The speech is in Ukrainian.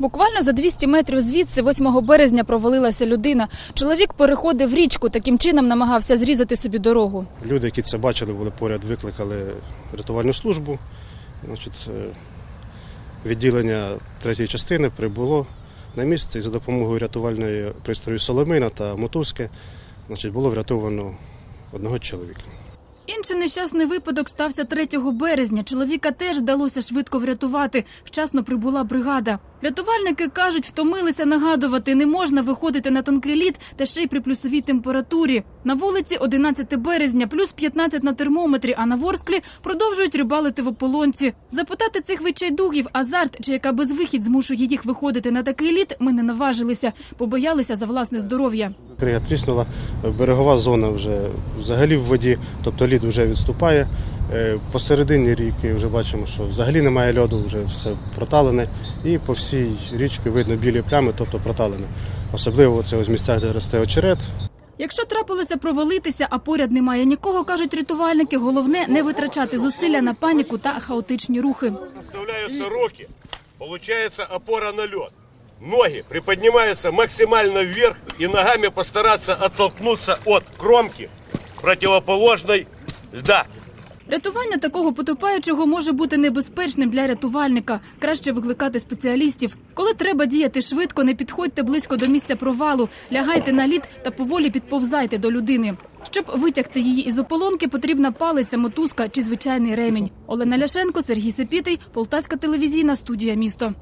Буквально за 200 метрів звідси 8 березня провалилася людина. Чоловік переходив річку, таким чином намагався зрізати собі дорогу. Люди, які це бачили, були поряд, викликали рятувальну службу. Значить, е, відділення третьої частини прибуло на місце і за допомогою рятувальної пристрою Соломина та мотузки значить, було врятовано одного чоловіка. Інший нещасний випадок стався 3 березня. Чоловіка теж вдалося швидко врятувати. Вчасно прибула бригада. Рятувальники кажуть, втомилися нагадувати, не можна виходити на тонкий лід та ще й при плюсовій температурі. На вулиці 11 березня, плюс 15 на термометрі, а на Ворсклі продовжують рибалити в ополонці. Запитати цих відчайдугів, азарт чи яка безвихідь змушує їх виходити на такий лід, ми не наважилися, побоялися за власне здоров'я. Крига тріснула, берегова зона вже взагалі в воді, тобто лід вже відступає. Е, Посередині ріки вже бачимо, що взагалі немає льоду, вже все проталене. І по всій річці видно білі плями, тобто проталене. Особливо це ось в місцях, де росте очерет, Якщо трапилося провалитися, а поряд немає нікого, кажуть рятувальники, головне не витрачати зусилля на паніку та хаотичні рухи. Вставляются руки, получается опора на лед. Ноги приподнимаются максимально вверх и ногами постараться оттолкнуться от кромки противоположной льда. Рятування такого потопаючого може бути небезпечним для рятувальника. Краще викликати спеціалістів. Коли треба діяти швидко, не підходьте близько до місця провалу, лягайте на лід та поволі підповзайте до людини. Щоб витягти її із ополонки, потрібна палиця, мотузка чи звичайний ремінь. Олена Ляшенко, Сергій Сепітий, Полтавська телевізійна студія місто.